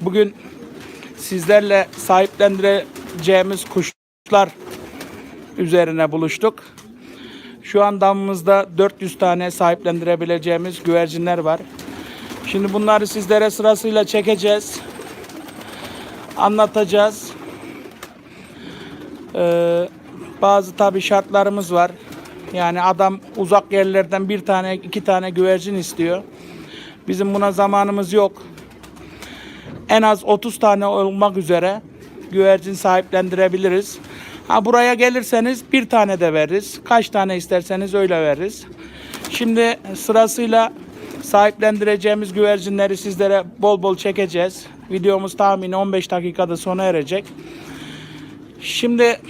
Bugün sizlerle sahiplendireceğimiz kuşlar üzerine buluştuk. Şu an damımızda 400 tane sahiplendirebileceğimiz güvercinler var. Şimdi bunları sizlere sırasıyla çekeceğiz. Anlatacağız. Ee, bazı tabi şartlarımız var. Yani adam uzak yerlerden bir tane iki tane güvercin istiyor. Bizim buna zamanımız yok en az 30 tane olmak üzere güvercin sahiplendirebiliriz. Ha buraya gelirseniz bir tane de veririz. Kaç tane isterseniz öyle veririz. Şimdi sırasıyla sahiplendireceğimiz güvercinleri sizlere bol bol çekeceğiz. Videomuz tahmini 15 dakikada sona erecek. Şimdi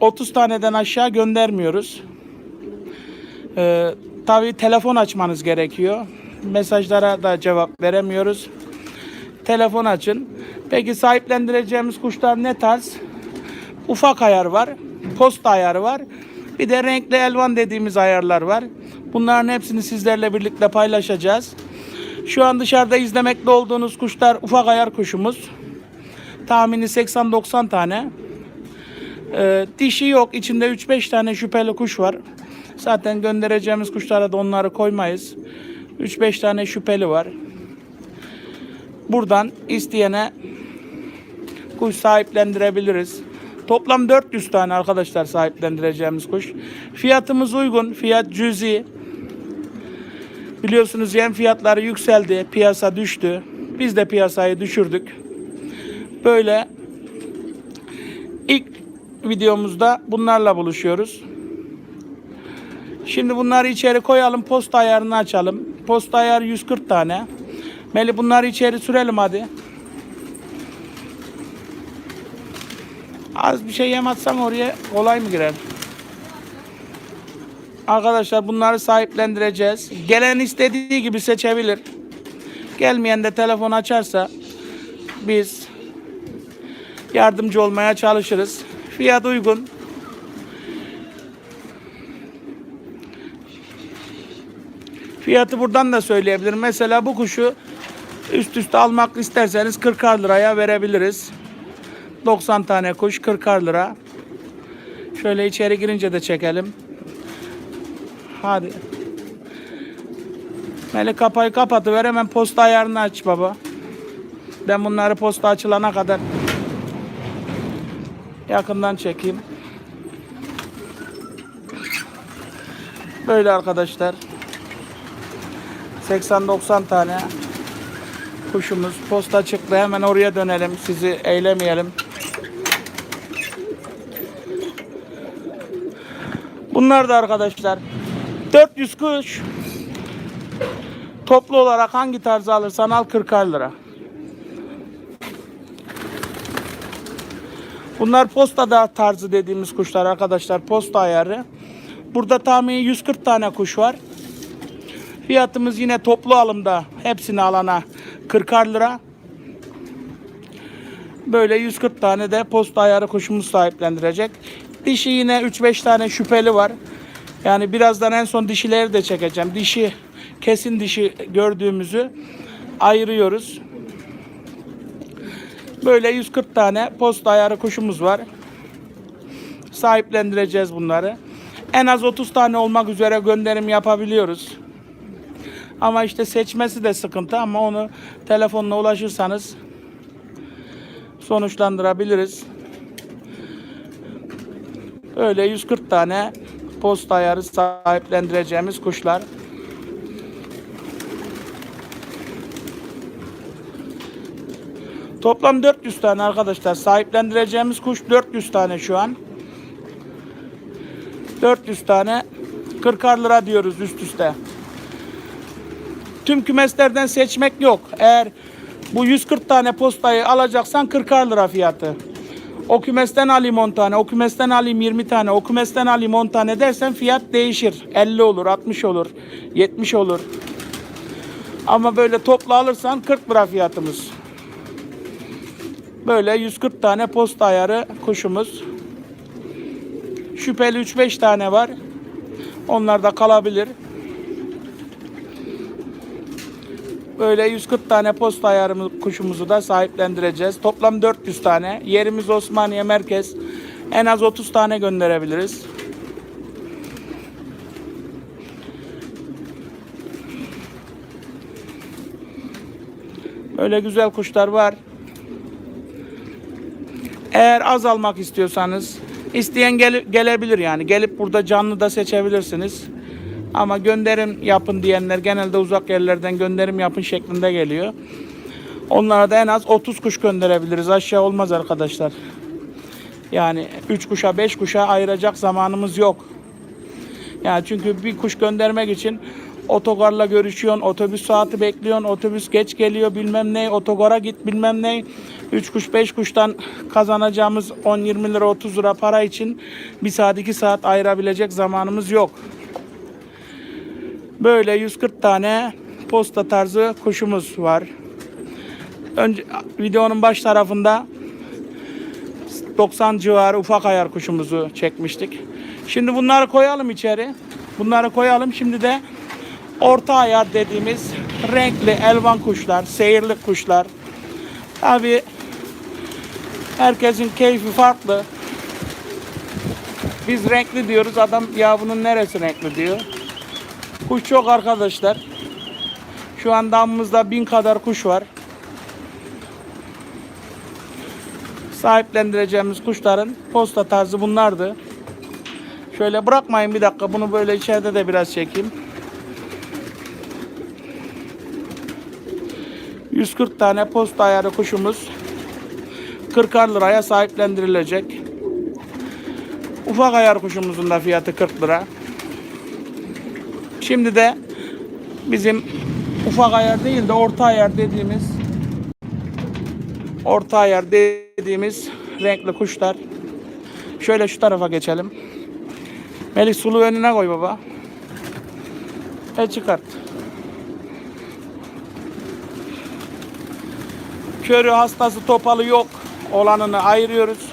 30 taneden aşağı göndermiyoruz. Ee, tabii telefon açmanız gerekiyor. Mesajlara da cevap veremiyoruz telefon açın. Peki sahiplendireceğimiz kuşlar ne tarz? Ufak ayar var, posta ayarı var. Bir de renkli elvan dediğimiz ayarlar var. Bunların hepsini sizlerle birlikte paylaşacağız. Şu an dışarıda izlemekte olduğunuz kuşlar ufak ayar kuşumuz. Tahmini 80-90 tane. Ee, dişi yok. İçinde 3-5 tane şüpheli kuş var. Zaten göndereceğimiz kuşlara da onları koymayız. 3-5 tane şüpheli var. Buradan isteyene kuş sahiplendirebiliriz. Toplam 400 tane arkadaşlar sahiplendireceğimiz kuş. Fiyatımız uygun. Fiyat cüzi. Biliyorsunuz yem fiyatları yükseldi. Piyasa düştü. Biz de piyasayı düşürdük. Böyle ilk videomuzda bunlarla buluşuyoruz. Şimdi bunları içeri koyalım. Posta ayarını açalım. Posta ayarı 140 tane. Meli bunları içeri sürelim hadi. Az bir şey yem atsam oraya kolay mı girer? Arkadaşlar bunları sahiplendireceğiz. Gelen istediği gibi seçebilir. Gelmeyen de telefon açarsa biz yardımcı olmaya çalışırız. Fiyat uygun. Fiyatı buradan da söyleyebilirim. Mesela bu kuşu üst üste almak isterseniz 40 liraya verebiliriz. 90 tane kuş 40 lira. Şöyle içeri girince de çekelim. Hadi. Melek kapayı kapatıver hemen posta ayarını aç baba. Ben bunları posta açılana kadar yakından çekeyim. Böyle arkadaşlar. 80-90 tane kuşumuz. Posta çıktı. Hemen oraya dönelim. Sizi eylemeyelim. Bunlar da arkadaşlar 400 kuş. Toplu olarak hangi tarzı alırsan al 40 lira. Bunlar posta da tarzı dediğimiz kuşlar arkadaşlar. Posta ayarı. Burada tahmini 140 tane kuş var. Fiyatımız yine toplu alımda hepsini alana 40 lira. Böyle 140 tane de posta ayarı kuşumuz sahiplendirecek. Dişi yine 3-5 tane şüpheli var. Yani birazdan en son dişileri de çekeceğim. Dişi kesin dişi gördüğümüzü ayırıyoruz. Böyle 140 tane posta ayarı kuşumuz var. Sahiplendireceğiz bunları. En az 30 tane olmak üzere gönderim yapabiliyoruz. Ama işte seçmesi de sıkıntı ama onu telefonla ulaşırsanız sonuçlandırabiliriz. Öyle 140 tane posta ayarı sahiplendireceğimiz kuşlar. Toplam 400 tane arkadaşlar sahiplendireceğimiz kuş 400 tane şu an. 400 tane 40 lira diyoruz üst üste. Tüm kümeslerden seçmek yok. Eğer bu 140 tane postayı alacaksan 40 lira fiyatı. O kümesten alayım 10 tane, o kümesten alayım 20 tane, o kümesten alayım 10 tane dersen fiyat değişir. 50 olur, 60 olur, 70 olur. Ama böyle toplu alırsan 40 lira fiyatımız. Böyle 140 tane posta ayarı kuşumuz. Şüpheli 3-5 tane var. Onlar da kalabilir. Böyle 140 tane posta ayarımız kuşumuzu da sahiplendireceğiz. Toplam 400 tane. Yerimiz Osmaniye merkez. En az 30 tane gönderebiliriz. Öyle güzel kuşlar var. Eğer az almak istiyorsanız isteyen gel- gelebilir yani. Gelip burada canlı da seçebilirsiniz. Ama gönderim yapın diyenler genelde uzak yerlerden gönderim yapın şeklinde geliyor. Onlara da en az 30 kuş gönderebiliriz. Aşağı olmaz arkadaşlar. Yani 3 kuşa 5 kuşa ayıracak zamanımız yok. Yani çünkü bir kuş göndermek için otogarla görüşüyorsun, otobüs saati bekliyorsun, otobüs geç geliyor bilmem ne, otogara git bilmem ne. 3 kuş 5 kuştan kazanacağımız 10-20 lira 30 lira para için bir saat 2 saat ayırabilecek zamanımız yok. Böyle 140 tane posta tarzı kuşumuz var. Önce videonun baş tarafında 90 civarı ufak ayar kuşumuzu çekmiştik. Şimdi bunları koyalım içeri. Bunları koyalım. Şimdi de orta ayar dediğimiz renkli elvan kuşlar, seyirlik kuşlar. Tabi herkesin keyfi farklı. Biz renkli diyoruz. Adam ya bunun neresi renkli diyor. Kuş çok arkadaşlar. Şu an damımızda bin kadar kuş var. Sahiplendireceğimiz kuşların posta tarzı bunlardı. Şöyle bırakmayın bir dakika. Bunu böyle içeride de biraz çekeyim. 140 tane posta ayarı kuşumuz 40'ar liraya sahiplendirilecek. Ufak ayar kuşumuzun da fiyatı 40 lira. Şimdi de bizim ufak ayar değil de orta ayar dediğimiz orta ayar dediğimiz renkli kuşlar. Şöyle şu tarafa geçelim. Melih sulu önüne koy baba. Ve çıkart. Körü hastası topalı yok. Olanını ayırıyoruz.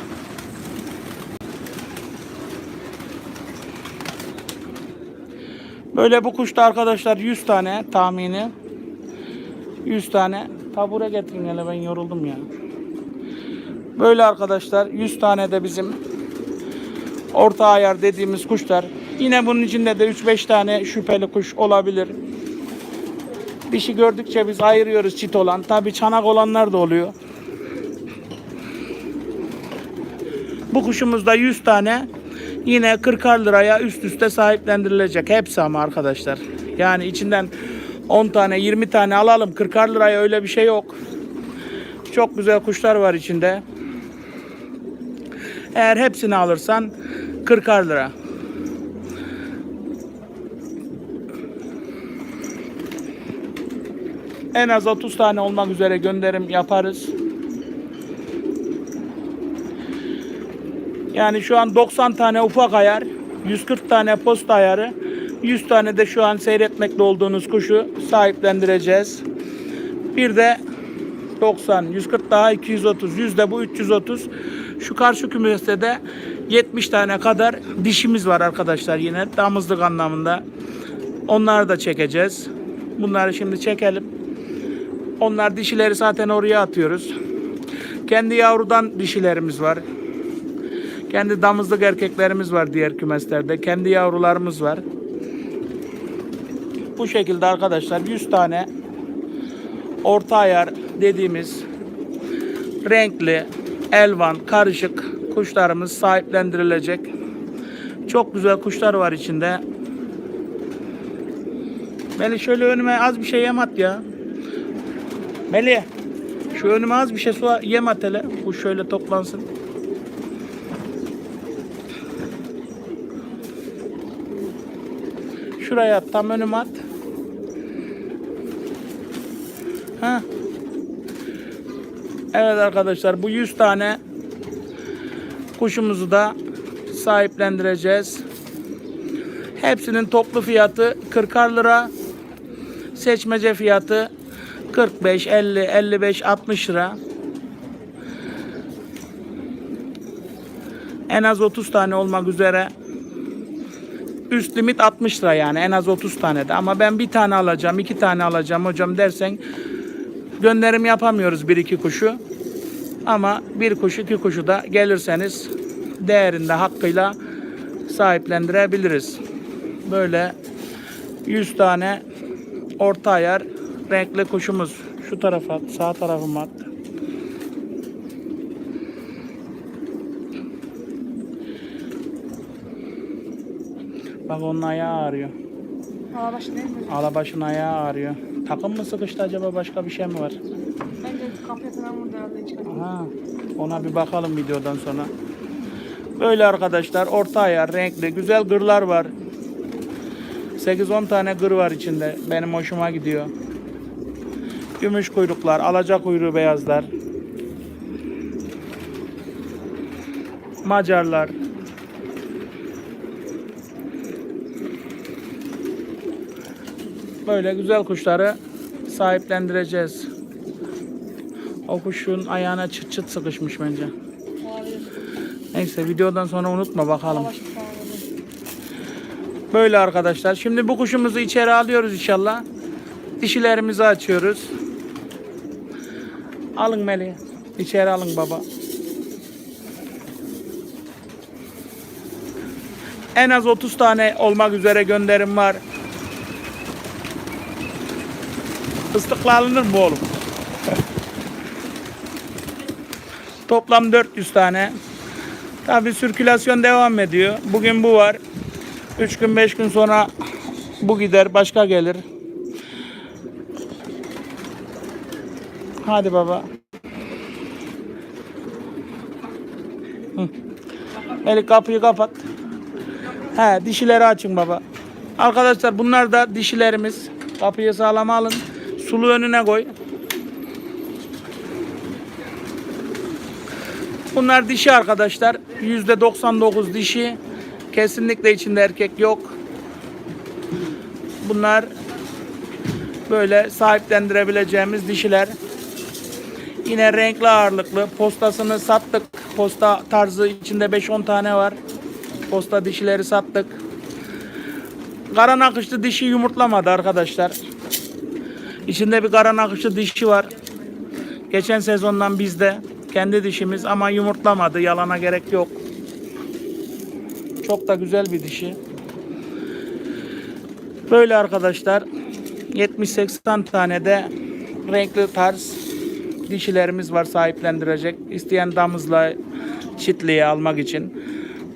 Böyle bu kuşta arkadaşlar 100 tane tahmini. 100 tane. Tabure getirin hele ben yoruldum ya. Böyle arkadaşlar 100 tane de bizim orta ayar dediğimiz kuşlar. Yine bunun içinde de 3-5 tane şüpheli kuş olabilir. Dişi gördükçe biz ayırıyoruz çit olan. Tabi çanak olanlar da oluyor. Bu kuşumuzda 100 tane yine 40'ar liraya üst üste sahiplendirilecek. Hepsi ama arkadaşlar. Yani içinden 10 tane 20 tane alalım. 40'ar liraya öyle bir şey yok. Çok güzel kuşlar var içinde. Eğer hepsini alırsan 40'ar lira. En az 30 tane olmak üzere gönderim yaparız. Yani şu an 90 tane ufak ayar, 140 tane posta ayarı, 100 tane de şu an seyretmekte olduğunuz kuşu sahiplendireceğiz. Bir de 90, 140 daha 230, 100 de bu 330. Şu karşı kümeste de 70 tane kadar dişimiz var arkadaşlar yine damızlık anlamında. Onları da çekeceğiz. Bunları şimdi çekelim. Onlar dişileri zaten oraya atıyoruz. Kendi yavrudan dişilerimiz var. Kendi damızlık erkeklerimiz var diğer kümeslerde. Kendi yavrularımız var. Bu şekilde arkadaşlar 100 tane orta ayar dediğimiz renkli, elvan, karışık kuşlarımız sahiplendirilecek. Çok güzel kuşlar var içinde. Melih şöyle önüme az bir şey yem at ya. Melih şu önüme az bir şey su yem at hele. Bu şöyle toplansın. Şuraya tam önüme at. Ha. Evet arkadaşlar bu 100 tane kuşumuzu da sahiplendireceğiz. Hepsinin toplu fiyatı 40'ar lira. Seçmece fiyatı 45, 50, 55, 60 lira. En az 30 tane olmak üzere üst limit 60 lira yani en az 30 tane de. Ama ben bir tane alacağım, iki tane alacağım hocam dersen gönderim yapamıyoruz bir iki kuşu. Ama bir kuş iki kuşu da gelirseniz değerinde hakkıyla sahiplendirebiliriz. Böyle 100 tane orta ayar renkli kuşumuz. Şu tarafa sağ tarafıma at. Bak onun ayağı ağrıyor. Alabaş değil mi? Alabaşın ayağı ağrıyor. Takım mı sıkıştı acaba başka bir şey mi var? Bence kapıya falan vurdu herhalde. Aha, ona bir bakalım videodan sonra. Böyle arkadaşlar orta ayar renkli güzel gırlar var. 8-10 tane gır var içinde. Benim hoşuma gidiyor. Gümüş kuyruklar, alaca kuyruğu beyazlar. Macarlar. Böyle güzel kuşları sahiplendireceğiz. O kuşun ayağına çıt çıt sıkışmış bence. Neyse videodan sonra unutma bakalım. Böyle arkadaşlar. Şimdi bu kuşumuzu içeri alıyoruz inşallah. Dişilerimizi açıyoruz. Alın Melih. İçeri alın baba. En az 30 tane olmak üzere gönderim var. Fıstıkla alınır mı oğlum? Toplam 400 tane. Tabi sirkülasyon devam ediyor. Bugün bu var. 3 gün 5 gün sonra bu gider başka gelir. Hadi baba. Hı. Melih kapıyı kapat. He dişileri açın baba. Arkadaşlar bunlar da dişilerimiz. Kapıyı sağlam alın. Sulu önüne koy. Bunlar dişi arkadaşlar. %99 dişi. Kesinlikle içinde erkek yok. Bunlar böyle sahiplendirebileceğimiz dişiler. Yine renkli ağırlıklı. Postasını sattık. Posta tarzı içinde 5-10 tane var. Posta dişileri sattık. Kara nakışlı dişi yumurtlamadı arkadaşlar. İçinde bir kara nakışlı dişi var. Geçen sezondan bizde kendi dişimiz ama yumurtlamadı. Yalana gerek yok. Çok da güzel bir dişi. Böyle arkadaşlar 70-80 tane de renkli tarz dişilerimiz var sahiplendirecek. İsteyen damızla çitliğe almak için.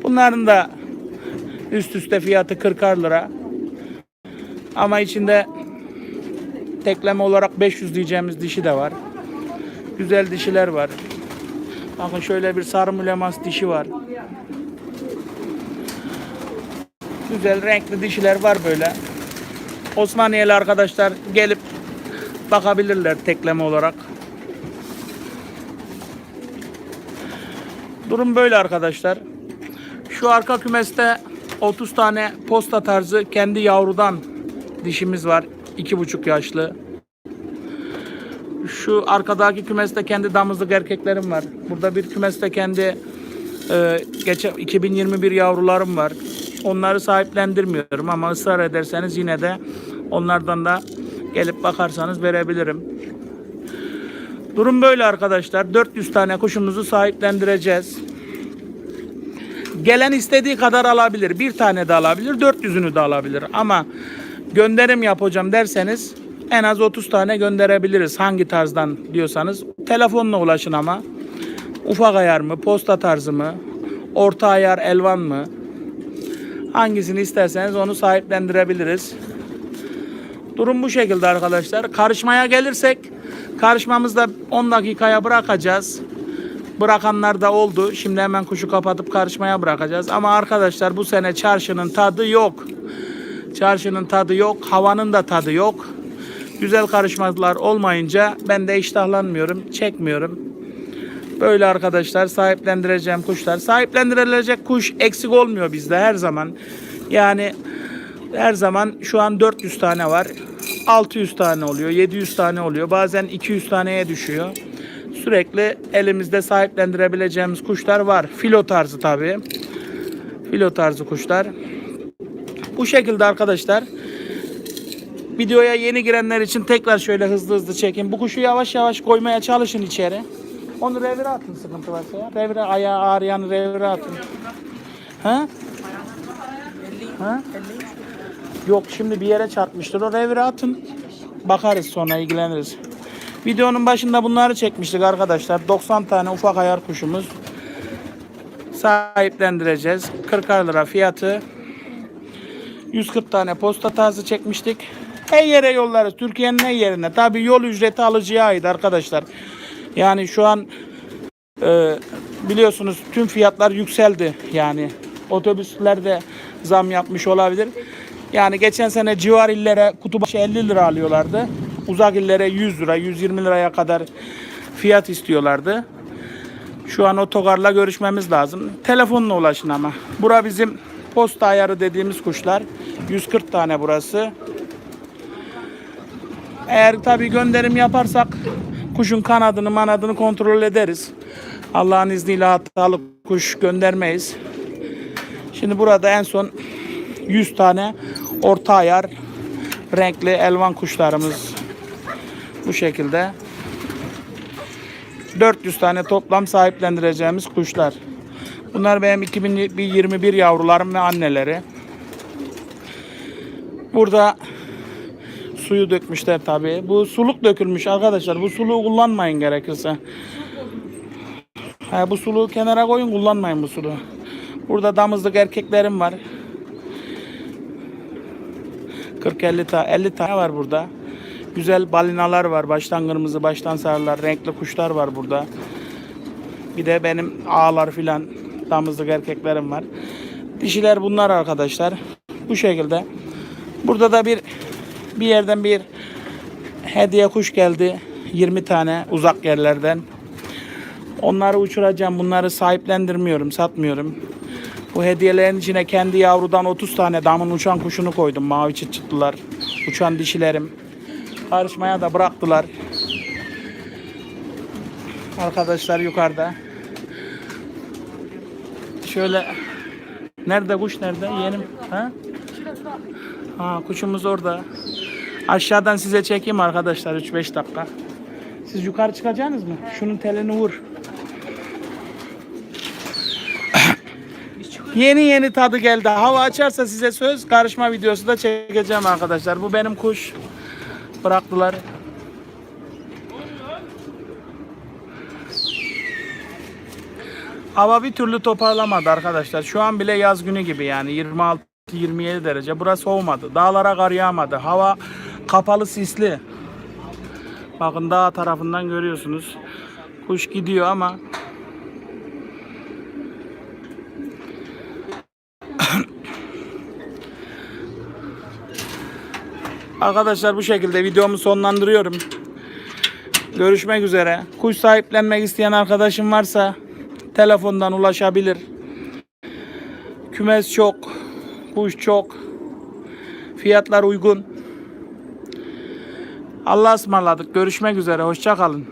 Bunların da üst üste fiyatı 40 lira. Ama içinde tekleme olarak 500 diyeceğimiz dişi de var. Güzel dişiler var. Bakın şöyle bir sarı mülemas dişi var. Güzel renkli dişiler var böyle. Osmaniyeli arkadaşlar gelip bakabilirler tekleme olarak. Durum böyle arkadaşlar. Şu arka kümeste 30 tane posta tarzı kendi yavrudan dişimiz var. 2,5 yaşlı. Şu arkadaki kümeste kendi damızlık erkeklerim var. Burada bir kümeste kendi e, geçen 2021 yavrularım var. Onları sahiplendirmiyorum ama ısrar ederseniz yine de onlardan da gelip bakarsanız verebilirim. Durum böyle arkadaşlar. 400 tane kuşumuzu sahiplendireceğiz. Gelen istediği kadar alabilir. Bir tane de alabilir, 400'ünü de alabilir. Ama gönderim yapacağım derseniz en az 30 tane gönderebiliriz. Hangi tarzdan diyorsanız. Telefonla ulaşın ama. Ufak ayar mı, posta tarzı mı, orta ayar elvan mı? Hangisini isterseniz onu sahiplendirebiliriz. Durum bu şekilde arkadaşlar. Karışmaya gelirsek karışmamızda 10 dakikaya bırakacağız. Bırakanlar da oldu. Şimdi hemen kuşu kapatıp karışmaya bırakacağız. Ama arkadaşlar bu sene çarşının tadı yok. Çarşının tadı yok. Havanın da tadı yok. Güzel karışmalar olmayınca ben de iştahlanmıyorum, çekmiyorum. Böyle arkadaşlar sahiplendireceğim kuşlar. Sahiplendirilecek kuş eksik olmuyor bizde her zaman. Yani her zaman şu an 400 tane var. 600 tane oluyor, 700 tane oluyor. Bazen 200 taneye düşüyor. Sürekli elimizde sahiplendirebileceğimiz kuşlar var. Filo tarzı tabii. Filo tarzı kuşlar. Bu şekilde arkadaşlar. Videoya yeni girenler için tekrar şöyle hızlı hızlı çekin. Bu kuşu yavaş yavaş koymaya çalışın içeri. Onu revire atın sıkıntı varsa ya. Revire ayağı ağrıyan revire atın. Ha? Ha? Yok şimdi bir yere çarpmıştır. O revire atın. Bakarız sonra ilgileniriz. Videonun başında bunları çekmiştik arkadaşlar. 90 tane ufak ayar kuşumuz. Sahiplendireceğiz. 40 lira fiyatı. 140 tane posta tazı çekmiştik. Her yere yollarız. Türkiye'nin her yerine. Tabii yol ücreti alıcıya ait arkadaşlar. Yani şu an e, biliyorsunuz tüm fiyatlar yükseldi. Yani otobüslerde zam yapmış olabilir. Yani geçen sene civar illere kutu başı 50 lira alıyorlardı. Uzak illere 100 lira, 120 liraya kadar fiyat istiyorlardı. Şu an otogarla görüşmemiz lazım. Telefonla ulaşın ama. Bura bizim posta ayarı dediğimiz kuşlar. 140 tane burası. Eğer tabi gönderim yaparsak kuşun kanadını manadını kontrol ederiz. Allah'ın izniyle hatalı kuş göndermeyiz. Şimdi burada en son 100 tane orta ayar renkli elvan kuşlarımız bu şekilde. 400 tane toplam sahiplendireceğimiz kuşlar. Bunlar benim 2021 yavrularım ve anneleri. Burada suyu dökmüşler tabii. Bu suluk dökülmüş arkadaşlar. Bu suluğu kullanmayın gerekirse. Bu suluğu kenara koyun kullanmayın bu suluğu. Burada damızlık erkeklerim var. 40-50 tane 50 tane var burada. Güzel balinalar var. Baştan kırmızı, baştan sarılar, renkli kuşlar var burada. Bir de benim ağlar filan damızlık erkeklerim var. Dişiler bunlar arkadaşlar. Bu şekilde. Burada da bir bir yerden bir hediye kuş geldi. 20 tane uzak yerlerden. Onları uçuracağım. Bunları sahiplendirmiyorum, satmıyorum. Bu hediyelerin içine kendi yavrudan 30 tane damın uçan kuşunu koydum. Mavi çıt çıtlılar. Uçan dişilerim. Karışmaya da bıraktılar. Arkadaşlar yukarıda. Şöyle Nerede kuş nerede? Yeğenim. Ha? Ha kuşumuz orada. Aşağıdan size çekeyim arkadaşlar 3-5 dakika. Siz yukarı çıkacaksınız mı? Şunun telini vur. yeni yeni tadı geldi. Hava açarsa size söz karışma videosu da çekeceğim arkadaşlar. Bu benim kuş. Bıraktılar. Hava bir türlü toparlamadı arkadaşlar. Şu an bile yaz günü gibi yani 26-27 derece. Burası soğumadı. Dağlara kar yağmadı. Hava kapalı sisli. Bakın dağ tarafından görüyorsunuz. Kuş gidiyor ama Arkadaşlar bu şekilde videomu sonlandırıyorum. Görüşmek üzere. Kuş sahiplenmek isteyen arkadaşım varsa telefondan ulaşabilir. Kümes çok, kuş çok, fiyatlar uygun. Allah'a ısmarladık. Görüşmek üzere. Hoşça kalın.